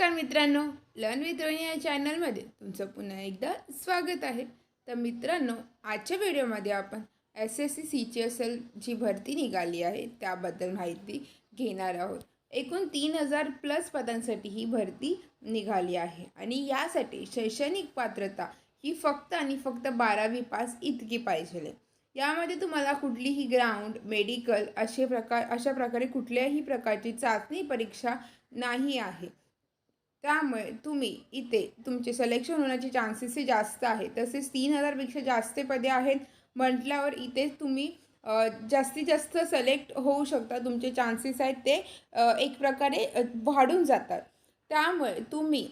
नमस्कार मित्रांनो learn with Rohini या चॅनलमध्ये तुमचं पुन्हा एकदा स्वागत आहे. तर मित्रांनो आजच्या व्हिडिओमध्ये आपण एस एस सी सी ची एस एल जी भरती निघाली आहे त्याबद्दल माहिती घेणार आहोत. एकूण तीन हजार प्लस पदांसाठी ही भरती निघाली आहे आणि यासाठी शैक्षणिक पात्रता ही फक्त आणि फक्त बारावी पास इतकी पाहिजे. यामध्ये तुम्हाला कुठलीही ग्राउंड मेडिकल असे प्रकार अशा प्रकारे कुठल्याही प्रकारची चाचणी परीक्षा नाही आहे. त्यामुळे तुम्ही इथे तुमचे सिलेक्शन होण्याचे चान्सेसही जास्त आहे तसेच तीन हजारपेक्षा जास्त पदे आहेत. म्हटल्यावर इथे तुम्ही जास्तीत जास्त सिलेक्ट होऊ शकता. तुमचे चान्सेस आहेत ते एक प्रकारे वाढून जातात. त्यामुळे तुम्ही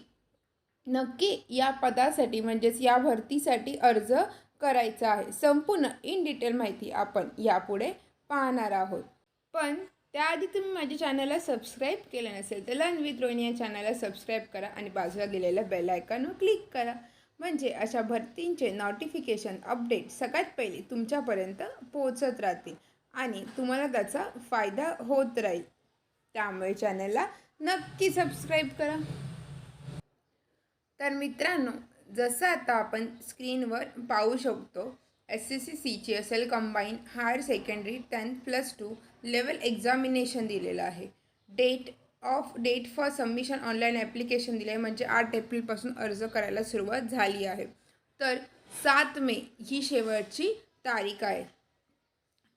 नक्की या पदासाठी म्हणजेच या भरतीसाठी अर्ज करायचा आहे. संपूर्ण इन डिटेल माहिती आपण यापुढे पाहणार आहोत. पण त्याआधी तुम्ही माझ्या चॅनलला सबस्क्राईब केलं नसेल तर लर्न विथ रोहिणी या चॅनलला सबस्क्राईब करा आणि बाजूला दिलेल्या बेल आयकॉनवर क्लिक करा. म्हणजे अशा भरतींचे नोटिफिकेशन अपडेट सगळ्यात पहिले तुमच्यापर्यंत पोहोचत राहतील आणि तुम्हाला त्याचा फायदा होत राहील. त्यामुळे चॅनलला नक्की सबस्क्राईब करा. तर मित्रांनो जसं आता आपण स्क्रीनवर पाहू शकतो एस एस सी सी ची combine higher secondary tenth plus two level examination दिलेलं आहे. Date of date for submission online application दिलं आहे. म्हणजे आठ एप्रिलपासून अर्ज करायला सुरुवात झाली आहे. तर सात मे ही शेवटची तारीख आहे.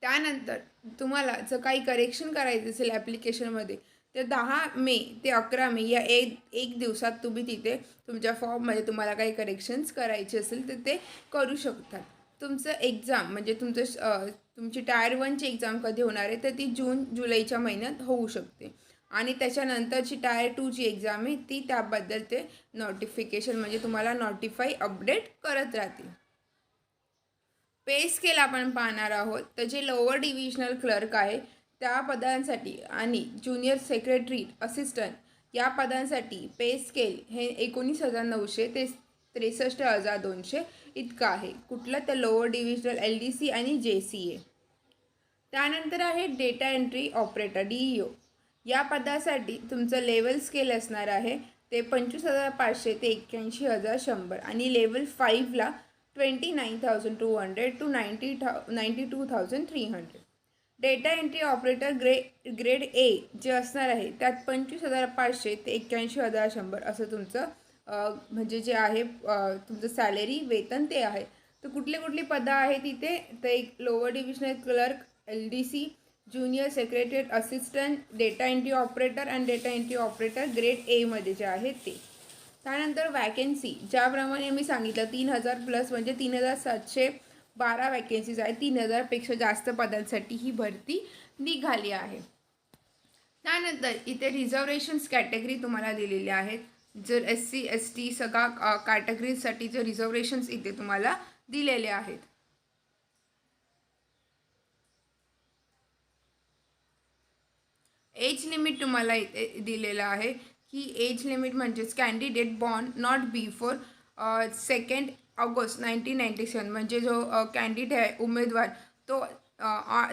त्यानंतर तुम्हाला जर काही करेक्शन करायचं असेल ॲप्लिकेशनमध्ये तर दहा मे ते अकरा मे या एक एक दिवसात तुम्ही तिथे तुमच्या फॉर्ममध्ये तुम्हाला काही करेक्शन्स करायचे असेल तर ते करू शकता. तुमचं एक्झाम म्हणजे तुमचं तुमची टायर वनची एक्झाम कधी होणार आहे तर ती जून जुलैच्या महिन्यात होऊ शकते. आणि त्याच्यानंतरची टायर टूची एक्झाम आहे ती त्याबद्दल ते नोटिफिकेशन म्हणजे तुम्हाला नोटिफाय अपडेट करत राहतील. पे स्केल आपण पाहणार आहोत तर जे लोअर डिव्हिजनल क्लर्क आहे त्या पदांसाठी आणि ज्युनियर सेक्रेटरी असिस्टंट या पदांसाठी पे स्केल हे एकोणीस हजार नऊशे ते त्रेसष्ट हजार दोनशे इतकं आहे. कुठलं? तर lower divisional L D C आणि जे सी ए त्यानंतर आहे data entry operator D E O या पदासाठी तुमचं लेवल स्केल असणार आहे ते पंचवीस हजार पाचशे ते एक्क्याऐंशी हजार शंभर आणि level फाईव्हला twenty nine thousand two hundred two ninety thou ninety two thousand three hundred data entry operator grey grade A जे असणार आहे त्यात पंचवीस हजार पाचशे ते एक्क्याऐंशी हजार शंभर असं तुमचं म्हणजे जे आहे तुमचं सॅलरी वेतन ते आहे. तर कुठले कुठली पदं आहेत तिथे? तर एक lower divisional clerk L D C junior secretary assistant data entry operator and data entry operator grade एमध्ये जे आहेत ते. त्यानंतर वॅकेन्सी ज्याप्रमाणे मी सांगितलं तीन हजार प्लस म्हणजे तीन हजार सातशे बारा वॅकेन्सीज आहेत. तीन हजारपेक्षा जास्त पदांसाठी ही भरती निघाली आहे. त्यानंतर इथे रिझर्वेशन्स कॅटेगरी तुम्हाला दिलेल्या आहेत. जर एस सी एस टी सगळा कॅटेगरीजसाठी जे रिझर्वेशन्स इथे तुम्हाला दिलेले आहेत. एज लिमिट तुम्हाला इथे दिलेलं आहे की एज लिमिट म्हणजेच candidate born not before second August nineteen ninety seven म्हणजे जो कॅन्डिडेट आहे उमेदवार तो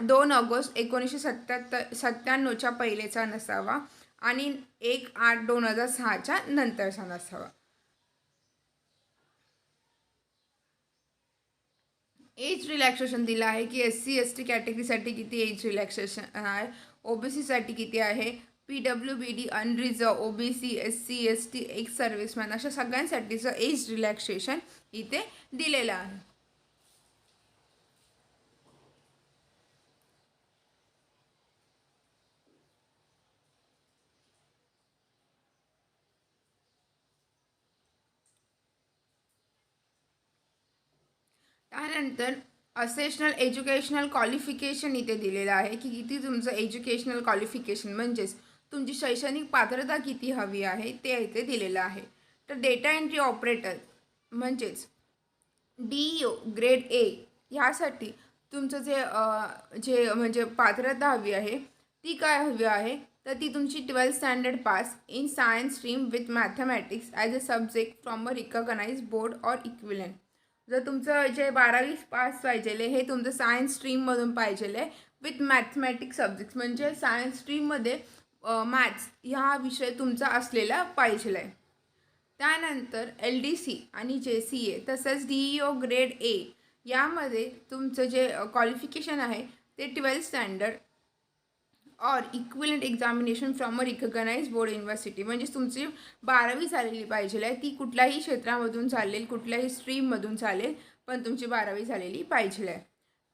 दोन ऑगस्ट एकोणीसशे सत्त्याहत्तर सत्त्याण्णवच्या पहिलेचा नसावा. आणि एक आठ दोन हजार सहाच्या नंतरचा नसावा एज रिलॅक्सेशन दिलं आहे की एस सी एस टी कॅटेगरीसाठी किती एज रिलॅक्सेशन आहे? ओ बी सीसाठी किती आहे? P W B D unreserved O B C S C S T ex servicemen अशा सगळ्यांसाठीचं एज रिलॅक्सेशन इथे दिलेलं आहे. त्यानंतर असेशनल एज्युकेशनल क्वालिफिकेशन इथे दिलेलं आहे की किती तुमचं एज्युकेशनल क्वालिफिकेशन म्हणजेच तुमची शैक्षणिक पात्रता किती हवी आहे ते इथे दिलेलं आहे. तर डेटा एंट्री ऑपरेटर म्हणजेच डी ओ ग्रेड ए ह्यासाठी तुमचं जे जे म्हणजे पात्रता हवी आहे ती काय हवी आहे? तर ती तुमची twelfth standard pass in science stream with mathematics as a subject from a recognise board or equivalent जर तुमचं जे बारावी पास पाहिजेले हे तुमचं सायन्स स्ट्रीममधून पाहिजेले विथ मॅथमॅटिक्स सब्जेक्ट्स म्हणजे सायन्स स्ट्रीममध्ये मॅथ्स ह्या विषय तुमचा असलेला पाहिजे आहे त्यानंतर एल डी सी आणि जे सी ए तसंच D E O grade A यामध्ये तुमचं जे क्वालिफिकेशन आहे ते twelfth standard or equivalent examination from a recognise board university म्हणजे तुमची बारावी झालेली पाहिजे. आहे ती कुठल्याही क्षेत्रामधून चालेल कुठल्याही स्ट्रीममधून चालेल पण तुमची बारावी झालेली पाहिजे. आहे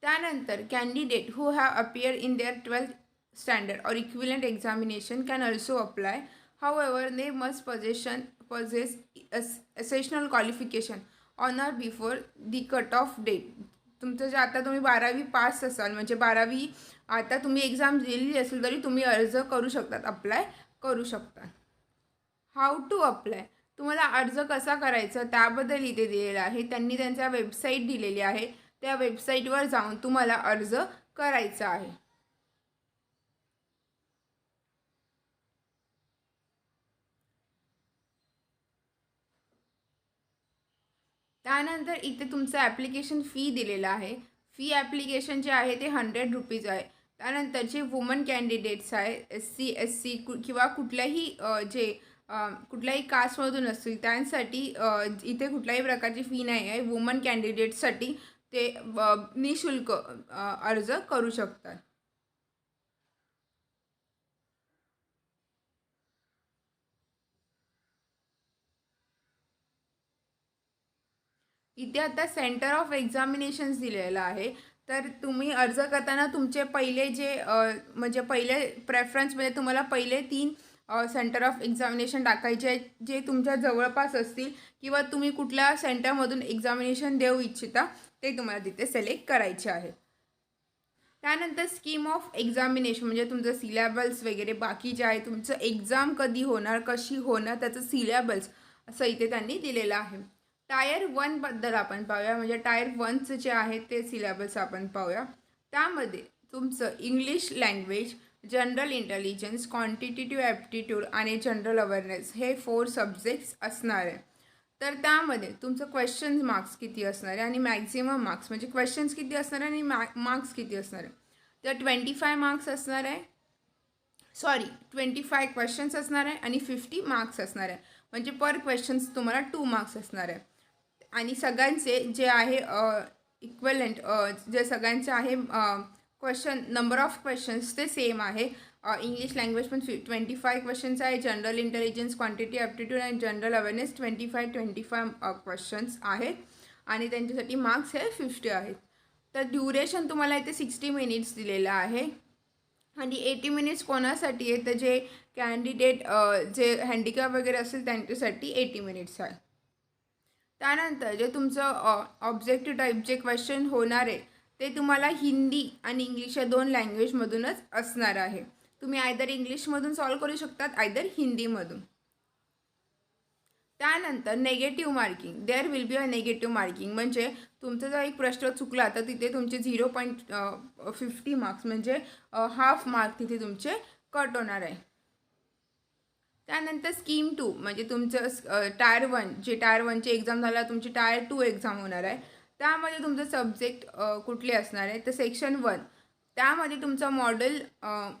त्यानंतर candidate who have appear in their twelfth standard or equivalent examination can also apply however they must possession possess essential qualification on or before the cut off date तुमचं जे आता तुम्ही बारावी पास असाल म्हणजे बारावी आता तुम्ही एक्झाम दिलेली असेल तरी तुम्ही अर्ज करू शकतात अप्लाय करू शकता हाऊ टू अप्लाय तुम्हाला अर्ज कसा करायचा त्याबद्दल इथे दिलेलं आहे. त्यांनी त्यांच्या वेबसाईट दिलेली आहे. त्या वेबसाईटवर जाऊन तुम्हाला अर्ज करायचा आहे. त्यानंतर इथे तुमचं ॲप्लिकेशन फी दिलेलं आहे. फी ॲप्लिकेशन जे आहे ते हंड्रेड रुपीज आहे. त्यानंतर जे वुमन कॅन्डिडेट्स आहे एस सी एस सी कु किंवा कुठल्याही जे कुठल्याही कास्टमधून असतील त्यांसाठी इथे कुठल्याही प्रकारची फी नाही आहे. वुमन कॅन्डिडेट्ससाठी ते निशुल्क अर्ज करू शकतात. इथे आता सेंटर ऑफ एक्झामिनेशन्स दिलेलं आहे. तर तुम्ही अर्ज करताना तुमचे पहिले जे म्हणजे पहिले प्रेफरन्समध्ये म्हणजे तुम्हाला पहिले तीन सेंटर ऑफ एक्झामिनेशन टाकायचे आहेत जे तुमच्या जवळपास असतील किंवा तुम्ही कुठल्या सेंटरमधून एक्झामिनेशन देऊ इच्छिता ते तुम्हाला तिथे सिलेक्ट करायचे आहे. त्यानंतर स्कीम ऑफ एक्झामिनेशन म्हणजे तुमचं सिलॅबल्स वगैरे बाकी जे आहे तुमचं एक्झाम कधी होणार कशी होणार त्याचं सिलॅबल्स असं इथे त्यांनी दिलेलं आहे. टायर वनबद्दल आपण पाहूया. म्हणजे टायर वनचं जे आहे ते सिलेबस आपण पाहूया. त्यामध्ये तुमचं English language general intelligence quantitative aptitude आणि जनरल अवेअरनेस हे फोर सब्जेक्ट्स असणार आहे. तर त्यामध्ये तुमचं क्वेश्चन मार्क्स किती असणार आहे आणि मॅक्झिमम मार्क्स म्हणजे क्वेश्चन्स किती असणार आहे आणि मॅ मार्क्स किती असणार आहे. तर ट्वेंटी फाय मार्क्स असणार आहे. सॉरी ट्वेंटी फाय क्वेश्चन्स असणार आहे आणि फिफ्टी मार्क्स असणार आहे. म्हणजे पर क्वेश्चन्स तुम्हाला टू मार्क्स असणार आहे. आणि सगळ्यांचे जे आहे इक्वलंट जे सगळ्यांचे आहे क्वेश्चन नंबर ऑफ क्वेश्चन्स ते सेम आहे. इंग्लिश लँग्वेज पण फि ट्वेंटी फाय क्वेश्चन्स आहे general intelligence quantity aptitude and general awareness twenty five twenty five questions आहेत आणि त्यांच्यासाठी मार्क्स हे फिफ्टी आहेत. तर ड्युरेशन तुम्हाला इथे सिक्स्टी मिनिट्स दिलेलं आहे. आणि एटी मिनिट्स कोणासाठी आहे? तर जे कॅन्डिडेट जे हँडिकॅप वगैरे असेल त्यांच्यासाठी एटी मिनिट्स आहे. त्यानंतर जे तुमचं ऑब्जेक्टिव्ह टाईप जे क्वेश्चन होणार आहे ते तुम्हाला हिंदी आणि इंग्लिश या दोन लँग्वेजमधूनच असणार आहे. तुम्ही आयदर इंग्लिशमधून सॉल्व करू शकतात आयदर हिंदीमधून त्यानंतर negative marking there will be a negative marking म्हणजे तुमचा जर एक प्रश्न चुकला तर तिथे तुमचे झिरो पॉईंट फिफ्टी मार्क्स म्हणजे हाफ मार्क तिथे तुमचे कट होणार आहे. त्यानंतर स्कीम टू म्हणजे तुमचं टायर वन जे टायर वनची एक्झाम झाला तुमची टायर टू एक्झाम होणार आहे. त्यामध्ये तुमचं सब्जेक्ट कुठले असणार आहे? तर सेक्शन वन त्यामध्ये तुमचं मॉडेल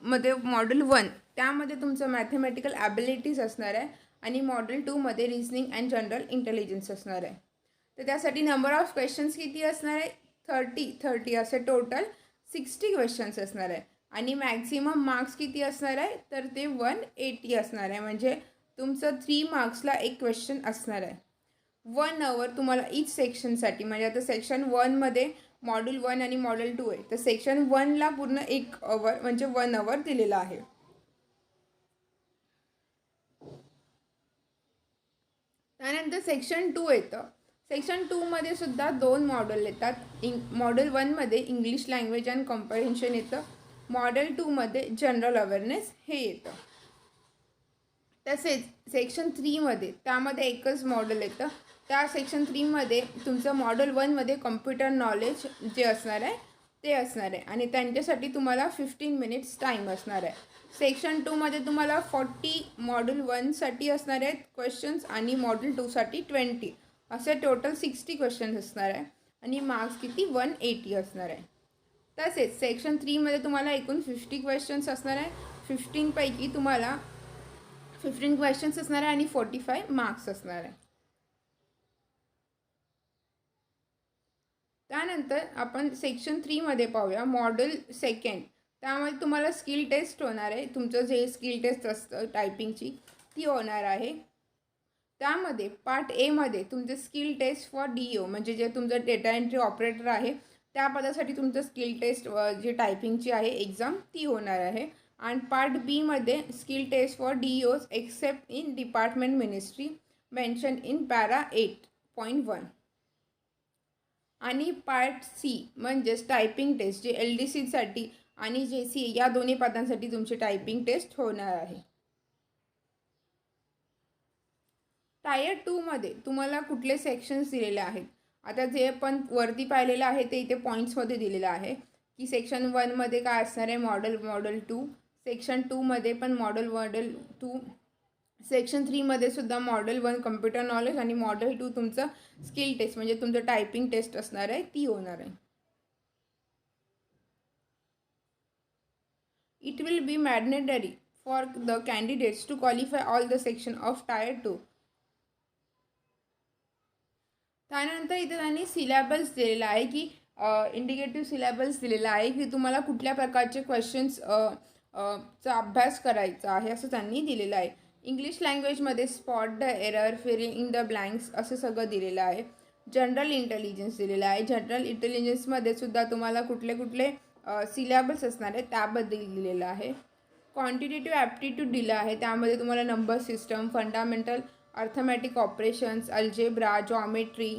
मध्ये मॉडेल वन त्यामध्ये तुमचं मॅथमॅटिकल ॲबिलिटीज असणार आहे आणि मॉडेल टूमध्ये रिझनिंग अँड जनरल इंटेलिजन्स असणार आहे. तर त्यासाठी नंबर ऑफ क्वेश्चन्स किती असणार आहे? थर्टी थर्टी असे टोटल सिक्स्टी क्वेश्चन्स असणार आहे. आणि मॅक्झिमम मार्क्स किती असणार आहे? तर ते वन एटी असणार आहे. म्हणजे तुमचं थ्री मार्क्सला एक क्वेश्चन असणार आहे. वन अवर तुम्हाला इच सेक्शनसाठी म्हणजे आता सेक्शन वनमध्ये मॉड्यूल वन आणि मॉडेल टू आहे. तर सेक्शन वनला पूर्ण एक अवर म्हणजे वन अवर दिलेला आहे. त्यानंतर सेक्शन टू येतं. सेक्शन टूमध्ये सुद्धा दोन मॉडेल येतात. इंग मॉडेल वनमध्ये इंग्लिश लँग्वेज अँड कॉम्प्रिहेन्शन येतं. मॉडेल टूमध्ये जनरल अवेअरनेस हे येतं. तसेच सेक्शन थ्रीमध्ये त्यामध्ये एकच मॉडेल येतं. त्या सेक्शन थ्रीमध्ये तुमचं मॉडेल वनमध्ये कम्प्युटर नॉलेज जे असणार आहे ते असणार आहे. आणि त्यांच्यासाठी तुम्हाला फिफ्टीन मिनिट्स टाईम असणार आहे. सेक्शन टूमध्ये तुम्हाला फॉर्टी मॉड्यूल वनसाठी असणार आहेत क्वेश्चन्स आणि मॉड्यूल टूसाठी ट्वेंटी असे टोटल सिक्स्टी क्वेश्चन्स असणार आहे. आणि मार्क्स किती? वन एटी असणार आहे. तसेच सेक्शन थ्रीमध्ये तुम्हाला एकूण फिफ्टी क्वेश्चन्स असणार आहे. फिफ्टीनपैकी तुम्हाला फिफ्टीन क्वेश्चन्स असणार आहे आणि फोर्टी फाय मार्क्स असणार आहे. त्यानंतर आपण सेक्शन थ्रीमध्ये पाहूया. मॉडेल सेकंड त्यामध्ये तुम्हाला स्किल टेस्ट होणार आहे. तुमचं जे स्किल टेस्ट असतं टायपिंगची ती होणार आहे. त्यामध्ये पार्ट एमध्ये तुमचं skill test for D O म्हणजे जे तुमचं डेटा एंट्री ऑपरेटर आहे त्या पदासाठी तुमचं स्किल टेस्ट जी टायपिंगची आहे एक्झाम ती होणार आहे. आणि पार्ट बीमध्ये skill test for D Os except in department ministry mention in para eight point one. आणि पार्ट सी म्हणजेच टायपिंग टेस्ट जे एल डी सीसाठी आणि जे सी या दोन्ही पदांसाठी तुमची टायपिंग टेस्ट होणार आहे. टायर टूमध्ये तुम्हाला कुठले सेक्शन्स दिलेले आहेत? आता जे पण वरती पाहिलेलं आहे ते इथे पॉईंट्समध्ये दिलेलं आहे. की सेक्शन वनमध्ये काय असणार आहे? मॉडेल मॉडेल टू सेक्शन टूमध्ये पण मॉडेल मॉडेल टू सेक्शन थ्रीमध्ये सुद्धा मॉडेल वन कम्प्युटर नॉलेज आणि मॉडेल टू तुमचं स्किल टेस्ट म्हणजे तुमचं टायपिंग टेस्ट असणार आहे ती होणार आहे. It will be mandatory for the candidates to qualify all the section of tier two त्यानंतर इथे त्यांनी सिलॅबस दिलेला आहे की इंडिकेटिव्ह सिलॅबस दिलेला आहे की तुम्हाला कुठल्या प्रकारचे क्वेश्चन्स चा अभ्यास करायचा आहे असं त्यांनी दिलेलं आहे. इंग्लिश लँग्वेजमध्ये spot the error filling in the blanks असं सगळं दिलेलं आहे. जनरल इंटेलिजन्स दिलेलं आहे. जनरल इंटेलिजन्समध्ये सुद्धा तुम्हाला कुठले कुठले सिलॅबस असणार आहे त्याबद्दल दिलेलं आहे. क्वांटिटेटिव्ह ॲप्टिट्यूड दिलं आहे. त्यामध्ये तुम्हाला number system fundamental arithmetic operations algebra geometry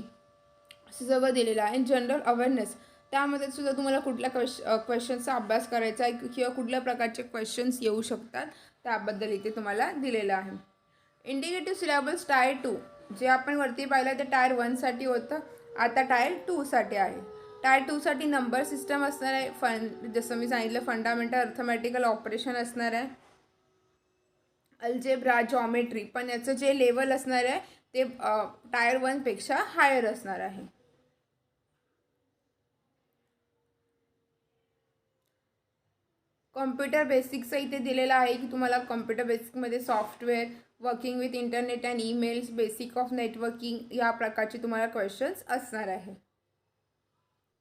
असं सगळं दिलेलं आहे. जनरल अवेअरनेस त्यामध्ये सुद्धा तुम्हाला कुठल्या क्वेश क्वेश्चन्सचा अभ्यास करायचा आहे किंवा कुठल्या प्रकारचे क्वेश्चन्स येऊ शकतात त्याबद्दल इथे तुम्हाला दिलेलं आहे. इंडिकेटिव्ह सिलेबस टायर टू जे आपण वरती पाहिलं ते टायर वनसाठी होतं. आता टायर टूसाठी आहे. टायर टूसाठी नंबर सिस्टम असणार आहे. फन जसं मी सांगितलं फंडामेंटल अर्थमॅटिकल ऑपरेशन असणार आहे. अल्जेब्रा जॉमेट्री पण याचं जे लेवल असणार आहे ते टायर वनपेक्षा हायर असणार आहे. कॉम्प्युटर बेसिकचं इथे दिलेलं आहे की तुम्हाला computer बेसिकमध्ये software working with internet and emails basic of networking या प्रकारचे तुम्हाला क्वेश्चन्स असणार आहे.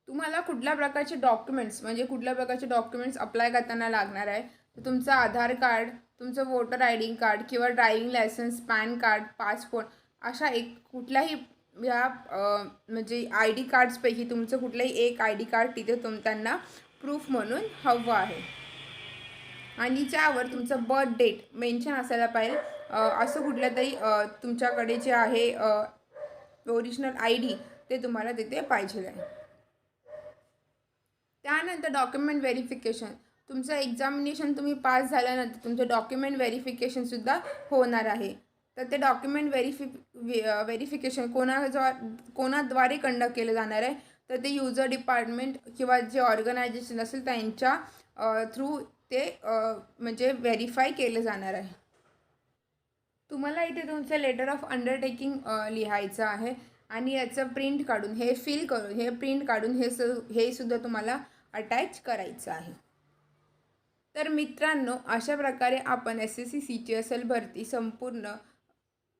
तुम्हाला कुठल्या प्रकारचे डॉक्युमेंट्स म्हणजे कुठल्या प्रकारचे डॉक्युमेंट्स अप्लाय करताना लागणार आहे? तुमचं आधार कार्ड तुमचं वोटर आय डी कार्ड किंवा driving licence PAN card passport अशा एक कुठल्याही या म्हणजे आय डी कार्ड्सपैकी तुमचं कुठलंही एक आय डी कार्ड तिथे तुम त्यांना प्रूफ म्हणून हवं आहे. आणि ज्यावर तुमचं बर्थ डेट मेन्शन असायला पाहिजे असं कुठल्या तरी तुमच्याकडे जे आहे ओरिजिनल आय डी ते तुम्हाला तिथे पाहिजे आहे. त्यानंतर डॉक्युमेंट व्हेरिफिकेशन तुमचं एक्झामिनेशन तुम्ही पास झाल्यानंतर तुमचं डॉक्युमेंट व्हेरिफिकेशनसुद्धा होणार आहे. तर ते डॉक्युमेंट व्हेरिफि व्हेरिफिकेशन कोणाद्वा कोणाद्वारे कंडक्ट केलं जाणार आहे तर ते युजर डिपार्टमेंट किंवा जे ऑर्गनायझेशन असेल त्यांच्या थ्रू ते म्हणजे व्हेरीफाय केलं जाणार आहे. तुम्हाला इथे तुमचं लेटर ऑफ अंडरटेकिंग लिहायचं आहे आणि याचं प्रिंट काढून हे फिल करून हे प्रिंट काढून हे स हे सुद्धा तुम्हाला अटॅच करायचं आहे. तर मित्रांनो अशा प्रकारे आपण S S C C T S L भरती संपूर्ण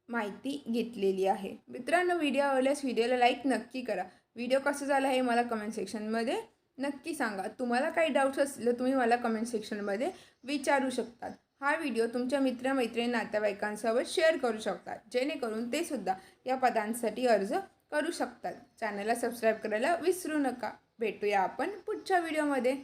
माहिती घेतलेली आहे. मित्रांनो व्हिडिओ आवडल्यास व्हिडिओला लाईक नक्की करा. व्हिडिओ कसं झाला हे मला कमेंट सेक्शनमध्ये नक्की सांगा. तुम्हाला काही डाऊट्स असले तुम्ही मला कमेंट सेक्शनमध्ये विचारू शकतात. हा व्हिडिओ तुमच्या मित्रमैत्रिणी नातेवाईकांसोबत शेअर करू शकतात. जेणेकरून ते सुद्धा या पदांसाठी अर्ज करू शकतात. चॅनलला सबस्क्राईब करायला विसरू नका. भेटूया आपण पुढच्या व्हिडिओमध्ये